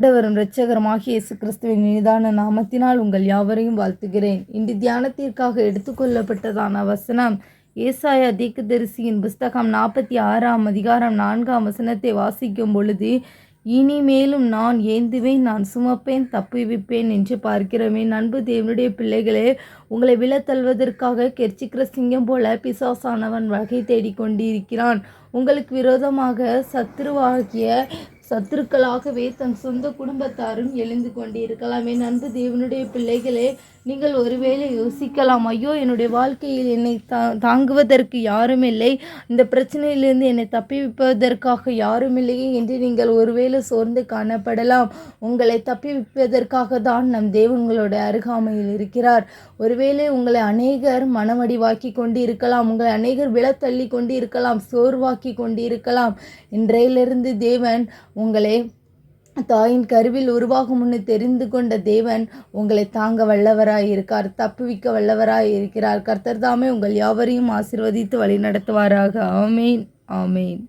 ஆண்டவரும் இரட்சகரமாக இயேசு கிறிஸ்துவின் மீதான நாமத்தினால் உங்கள் யாவரையும் வாழ்த்துகிறேன். இன்று தியானத்திற்காக எடுத்துக்கொள்ளப்பட்டதான வசனம் ஏசாயா தீர்க்கதரிசியின் புஸ்தகம் நாற்பத்தி ஆறாம் அதிகாரம் நான்காம் வசனத்தை வாசிக்கும் பொழுது இனிமேலும் நான் ஏந்துவேன் நான் சுமப்பேன் தப்புவிப்பேன் என்று பார்க்கிறோமே. நண்பு தேவனுடைய பிள்ளைகளே உங்களை விழத்தள்வதற்காக கெர்ச்சிக்கிற சிங்கம் போல பிசாசானவன் வகை தேடிக்கொண்டிருக்கிறான். உங்களுக்கு விரோதமாக சத்துருவாகிய சத்துருக்களாகவே தன் சொந்த குடும்பத்தாரும் எழுந்து கொண்டிருக்கலாம். என் தேவனுடைய பிள்ளைகளே நீங்கள் ஒருவேளை யோசிக்கலாம் ஐயோ என்னுடைய வாழ்க்கையில் என்னை தா தாங்குவதற்கு யாரும் இல்லை. இந்த பிரச்சனையிலிருந்து என்னை தப்பிவிப்பதற்காக யாரும் இல்லையே என்று நீங்கள் ஒருவேளை சோர்ந்து காணப்படலாம். உங்களை தப்பிவிப்பதற்காக தான் நம் தேவங்களோட அருகாமையில் இருக்கிறார். ஒருவேளை உங்களை அநேகர் மனமடிவாக்கி கொண்டு இருக்கலாம் உங்களை அநேகர் விழத்தள்ளி கொண்டு இருக்கலாம் சோர்வாக்கி கொண்டு இருக்கலாம் இன்றையிலிருந்து தேவன் உங்களை தாயின் கருவில் உருவாகும் முன்னு தெரிந்து கொண்ட தேவன் உங்களை தாங்க வல்லவராய் இருக்கார் தப்புவிக்க வல்லவராய் இருக்கிறார். கர்த்தர் தாமே உங்கள் யாவரையும் ஆசிர்வதித்து வழி நடத்துவாராக ஆமேன். ஆமேன்.